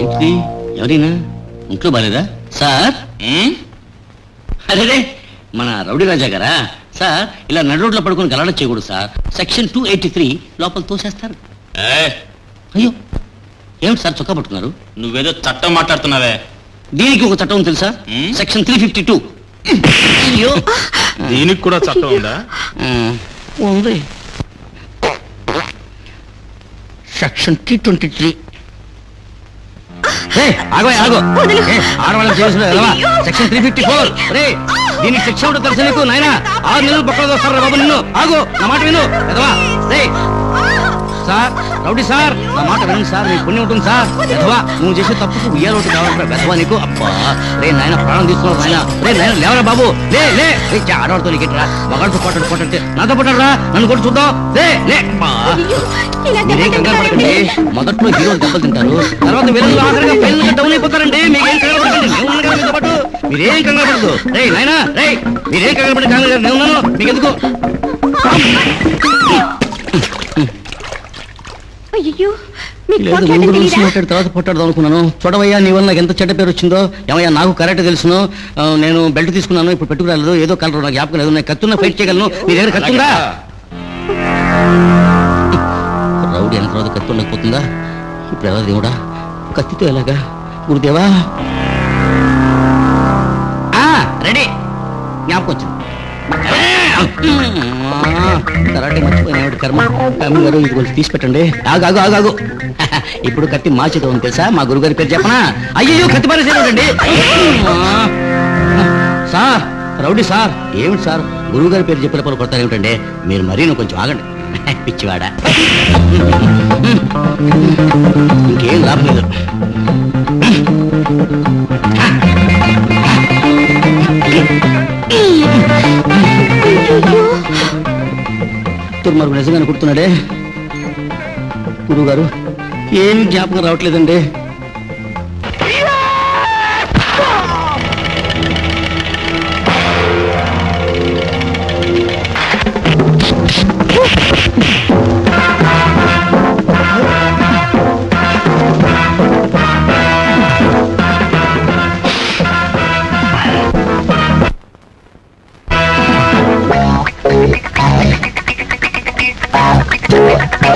ఏంటిది ఎవరైనా? ఇంట్లో బాలేదా? సార్? అదే మన రౌడీ రాజా గారా? సార్ ఇలా నడు రోడ్లో పడుకొని గలాడ చేయకూడదు sir. Section two eighty three లోపల తోసేస్తారు. అయ్యో ఏమిటి సార్ చొక్కా పట్టుకున్నారు? నువ్వేదో చట్టం మాట్లాడుతున్నావే. దీనికి ఒక చట్టం తెలుసా? Section three fifty two. అయ్యో. దీనికి కూడా చట్టం ఉందా? ఉంది. Section T twenty three. ఆగో. ఆగో ఏ, ఆడవాళ్ళని చేసిన సెక్షన్ త్రీ ఫిఫ్టీ ఫోర్. రే దీనికి శిక్ష ఉంటే తెలుసు నీకు నాయన. ఆరు నెలలు పక్కన వస్తారు బాబు నిన్ను? ఆగు నా మాట విను ఎదవా? రే సార్? Rowdy sir? నా మాట వినండి సార్ నీకు పుణ్యం ఉంటుంది సార్. ఎదవా నువ్వు చేసే తప్పుకు ఉయ్యాల ఒకటి కావాలంటే వెదవా నీకు? అబ్బా రే నాయన ప్రాణం తీసుకున్నావు నాయన. రే నాయన లేవరా బాబు. లే లే. రే, ఆడవాడితో నీకెట్రా మగాడితో కొట్టడు. కొట్టంటే నాతో పట్టరా నన్ను కూడా చూద్దాం. లే లే. అబ్బా. మీరేం కంగారు పడకండి. మొదట్లో హీరోలు దెబ్బలు తింటారు. తర్వాత విలన్లు ఆఖరిగా ఫైనల్ డౌన్ అయిపోతారండి. మీకేం కంగారు పడకండి. నేను ఉన్నాను కదా పాటు మీరేం కంగారు పడదు రే నాయనా రే. మీరేం కంగారు పడి కంగారు నేను ఉన్నాను. మీకు ఎందుకు అయ్యో మీకు లేదు పోట్లాట ముందు తెలీదా? మాట్లాడి తర్వాత పొట్టాడు అనుకున్నాను. చూడవయ్యా నీ వల్ల నాకు ఎంత చెడ్డ పేరు వచ్చిందో ఏమయ్యా నాకు కరెక్ట్ తెలుసును. ఆ, నేను బెల్ట్ తీసుకున్నాను ఇప్పుడు పెట్టుకురాలేదు ఏదో కలర్ నాకు జ్ఞాపకం లేదు నేను కత్తున్న ఫైట్ చేయగలను. మీ దగ్గర కత్తుందా రౌడీ వెనక రోజు కత్తి ఉండకపోతుందా? ఇప్పుడు ఎలా దేవుడా కత్తితో ఎలాగా? గురుదేవా? ఆ, రెడీ. జ్ఞాపకం వచ్చింది. కరాటే మర్చిపోయిన కర్మ. కమ్మి గారు ఇది కొంచెం తీసి పెట్టండి ఆగు ఆగు ఆగు ఆగు. ఇప్పుడు కత్తి మా చేత ఉంది తెలుసా? మా గురుగారి పేరు చెప్పనా? అయ్యో కత్తి పారేసేటండి సార్ రౌడీ సార్. ఏమిటి సార్? గురువు గారి పేరు చెప్పిన పనులు కొడతారు ఏమిటండి? మీరు మరీను కొంచెం ఆగండి. పిచ్చివాడా. ఇంకేం లాభం లేదు. తుర్మరు నిజంగానే కుడుతున్నాడే గురువు గారు ఏమి జ్ఞాపకం రావట్లేదండి.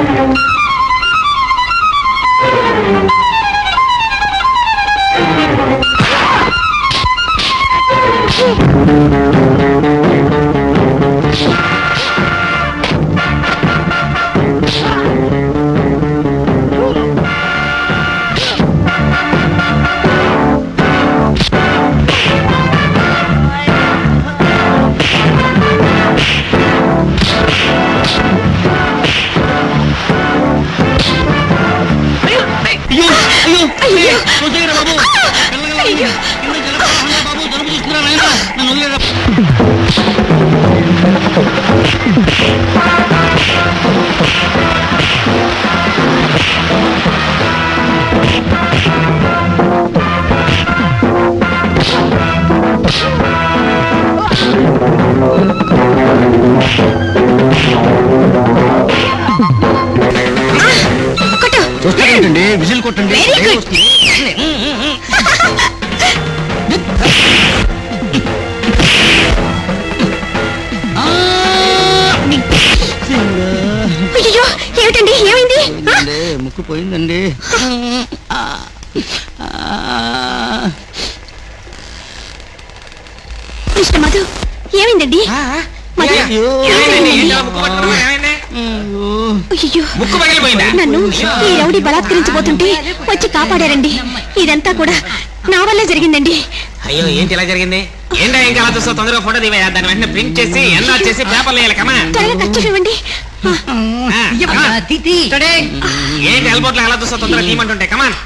అయ్యో విజిల్ కొట్టండి Very good. అయ్యో ఏమిటండి ఏమైంది ఆ? ముక్కు పోయిందండి మిస్టర్ మధు ఏమైందండి మధు అయ్యో. ఏమైందండి? ఏంటా ముక్కు పట్టుకోవడం? ఏమైంది? అయ్యో. అయ్యో ముక్కు పగిలిపోయిందా? నన్ను ఈ రౌడీ బలాత్కరించబోతుంటే వచ్చి కాపాడారండి. ఇదంతా కూడా నా వల్లే జరిగిందండి. అయ్యో ఏంటి ఇలా జరిగింది? ఏంటో ఇంకా అలా చూస్తావు తొందరగా ఫోటో దివయ్యా దాన్ని వెంటనే ప్రింట్ చేసి ఎన్నో చేసి పేపర్లు వేయాలి కమా. త్వరగా ఖర్చు ఇవ్వండి ఏంటి ఎల్బోట్లో ఎలా చూస్తావు తొందరగా తీయమంటుంటే కమాన్